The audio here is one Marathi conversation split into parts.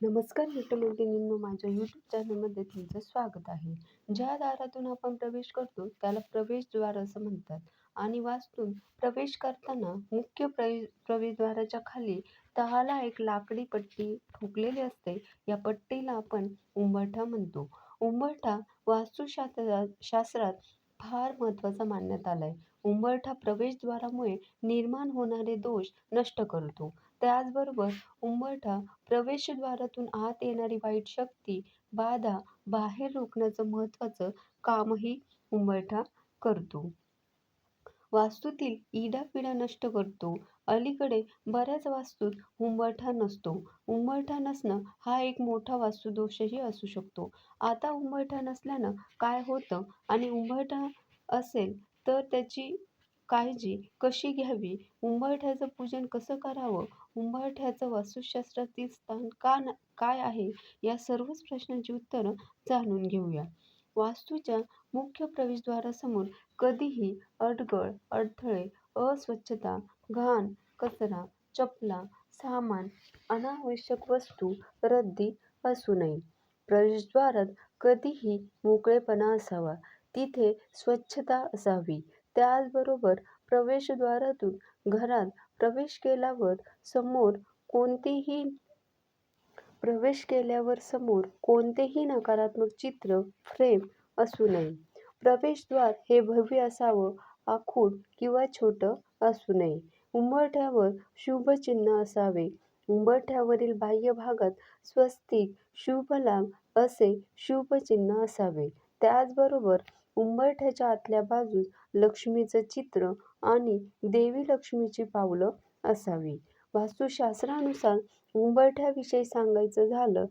नमस्कार मित्रमैत्रिणींनो माझ्या यूट्यूब चॅनलमध्ये तुमचं स्वागत आहे. ज्या दारातून आपण प्रवेश करतो त्याला प्रवेशद्वार असं म्हणतात. आणि वास्तून प्रवेश करताना मुख्य प्रवे प्रवेशद्वाराच्या खाली तहाला एक लाकडी पट्टी ठोकलेली असते. या पट्टीला आपण उंबरठा म्हणतो. उंबरठा वास्तुशास्त्रात शास्त्रात फार महत्त्वाचा मानण्यात आला आहे उंबरठा प्रवेशद्वारामुळे निर्माण होणारे दोष नष्ट करतो. त्याचबरोबर उंबरठा प्रवेशद्वारातून आत येणारी वाईट शक्ती बाधा बाहेर रोखण्याचं महत्त्वाचं कामही उंबरठा करतो. वास्तूतील इडापिडा नष्ट करतो. अलीकडे बऱ्याच वास्तूत उंबरठा नसतो. उंबरठा नसणं हा एक मोठा वास्तुदोषही असू शकतो. आता उंबरठा नसल्यानं काय होतं? आणि उंबरठा असेल तर त्याची काळजी कशी घ्यावी? उंबरठ्याचं पूजन कसं करावं? उंबरठ्याचं वास्तुशास्त्रातील स्थान का काय आहे? या सर्वच प्रश्नांची उत्तरं जाणून घेऊया. वास्तूच्या मुख्य प्रवेशद्वारासमोर कधीही अडगळ अडथळे अस्वच्छता घाण कचरा चपला सामान अनावश्यक वस्तू रद्दी असू नये. प्रवेशद्वारात कधीही मोकळेपणा असावा. तिथे स्वच्छता असावी. त्याचबरोबर प्रवेशद्वारातून घरात प्रवेश केल्यावर समोर कोणतेही प्रवेश केल्यावर समोर कोणतेही नकारात्मक चित्र फ्रेम असू नये. प्रवेशद्वार हे भव्य असावं आखूड किंवा छोटं असू नये. उंबरठ्यावर शुभचिन्ह असावे. उंबरठ्यावरील बाह्य भागात स्वस्तिक शुभलाभ असे शुभचिन्ह असावे. त्याचबरोबर उंबरठ्याच्या आतल्या बाजूस लक्ष्मीचं चित्र आणि देवी लक्ष्मीची पावलं असावी. वास्तुशास्त्रानुसार उंबरठ्याविषयी सांगायचं झालं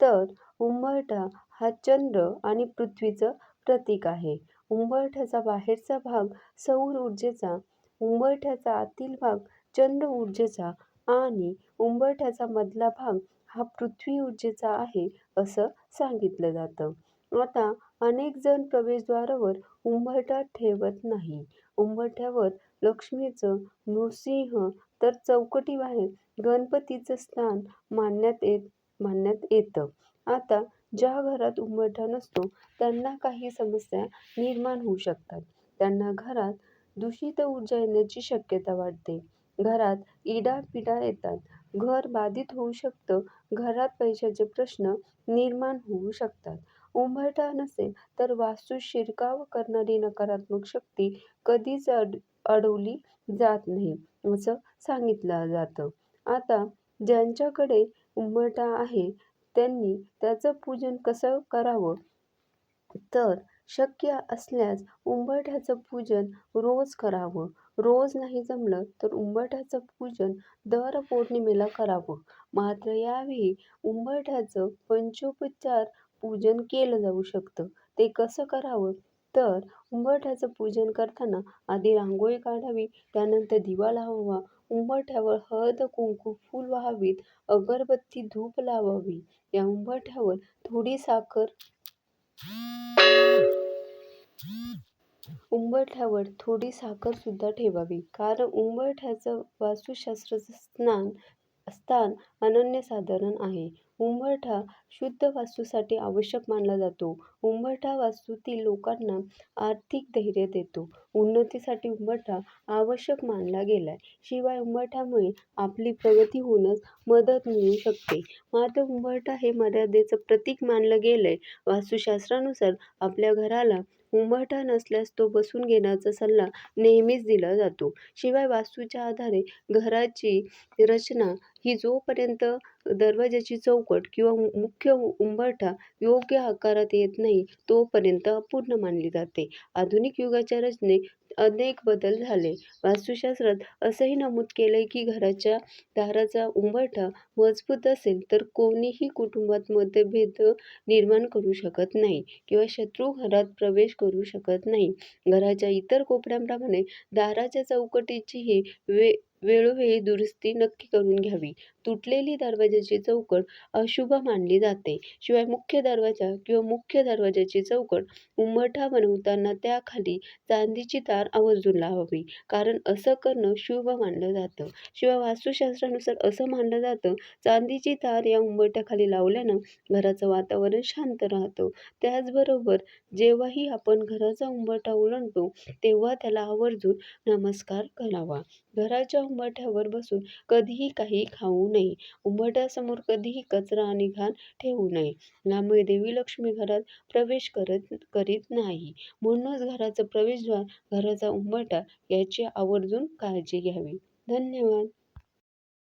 तर उंबरठा हा चंद्र आणि पृथ्वीचं प्रतीक आहे. उंबरठ्याचा बाहेरचा भाग सौर ऊर्जेचा उंबरठ्याचा आतील भाग चंद्र ऊर्जेचा आणि उंबरठ्याचा मधला भाग हा पृथ्वी ऊर्जेचा आहे असं सांगितलं जातं. आता अनेक जण प्रवेशद्वारावर उंबरठा ठेवत नाही. उंबरठ्यावर लक्ष्मीचं नृसिंह तर चौकटीबाहेर गणपतीचं स्थान मानण्यात येत मानण्यात येतं. आता ज्या घरात उंबरठा नसतो त्यांना काही समस्या निर्माण होऊ शकतात. त्यांना घरात दूषित ऊर्जा येण्याची शक्यता वाढते. घरात इडापिडा येतात. घर बाधित होऊ शकतं. घरात पैशाचे प्रश्न निर्माण होऊ शकतात. उंबरठा नसेल तर वास्तू शिरकाव करणारी नकारात्मक शक्ती कधीच अड अडवली जात नाही असं सांगितलं जातं. आता ज्यांच्याकडे उंबरठा आहे त्यांनी त्याचं पूजन कसं करावं? तर शक्य असल्यास उंबरठ्याचं पूजन रोज करावं. रोज नाही जमलं तर उंबरठ्याचं पूजन दर पौर्णिमेला करावं. मात्र यावेळी उंबरठ्याचं पंचोपचार पूजन केलं जाऊ शकतं. ते कसं करावं? तर उंबरठ्याचं पूजन करताना आधी रांगोळी काढावी त्यानंतर दिवा लावावा उंबरठ्यावर हळद कुंकू फूल व्हावीत अगरबत्ती धूप लावावी. या उंबरठ्यावर थोडी साखर उंबरठ्यावर थोडी साखर सुद्धा ठेवावी. कारण उंबरठ्याचं वास्तुशास्त्राचं स्नान स्थान अनन्यसाधारण आहे. उंबरठा शुद्ध वास्तूसाठी आवश्यक मानला जातो. उंबरठा वास्तूतील लोकांना आर्थिक धैर्य देतो. उन्नतीसाठी उंबरठा आवश्यक मानला गेलाय. शिवाय उंबरठ्यामुळे आपली प्रगती होण्यास मदत मिळू शकते. मात्र उंबरठा हे मर्यादेचं प्रतीक मानलं गेलंय. वास्तुशास्त्रानुसार आपल्या घराला उंबरठा नसल्यास तो बसून घेण्याचा सल्ला नेहमीच दिला जातो. शिवाय वास्तूच्या आधारे घराची रचना ही जोपर्यंत दरवाजाची चौकट किंवा मुख्य उंबरठा योग्य आकारात येत नाही तोपर्यंत अपूर्ण मानली जाते. आधुनिक युगाच्या रचनेत अनेक बदल झाले. वास्तुशास्त्रात असंही नमूद केलंय की घराच्या दाराचा उंबरठा मजबूत असेल तर कोणीही कुटुंबात मतभेद निर्माण करू शकत नाही किंवा शत्रू घरात प्रवेश करू शकत नाही. घराच्या इतर कोपऱ्यांप्रमाणे दाराच्या चौकटीचीही वे वेळोवेळी दुरुस्ती नक्की करून घ्यावी. तुटलेली दरवाजाची चौकट अशुभ मानली जाते. शिवाय मुख्य दरवाजा किंवा मुख्य दरवाजाची चौकट उंबरठा बनवताना त्याखाली चांदीची तार आवर्जून लावावी. कारण असं करणं शुभ मानलं जातं. शिवाय वास्तुशास्त्रानुसार असं मानलं जातं, चांदीची तार या उंबरठ्याखाली लावल्यानं घराचं वातावरण शांत राहतं. त्याचबरोबर जेव्हाही आपण घराचा उंबरठा ओलांडतो, तेव्हा त्याला आवर्जून नमस्कार करावा. घराच्या उंबरठ्यावर बसून कधीही काही खाऊ नये. उंबरठ्यासमोर कधीही कचरा आणि घाण ठेवू नये. यामुळे देवी लक्ष्मी घरात प्रवेश करत करीत नाही. म्हणूनच घराचं प्रवेशद्वार, घराचा उंबरठा याची आवर्जून काळजी घ्यावी. धन्यवाद.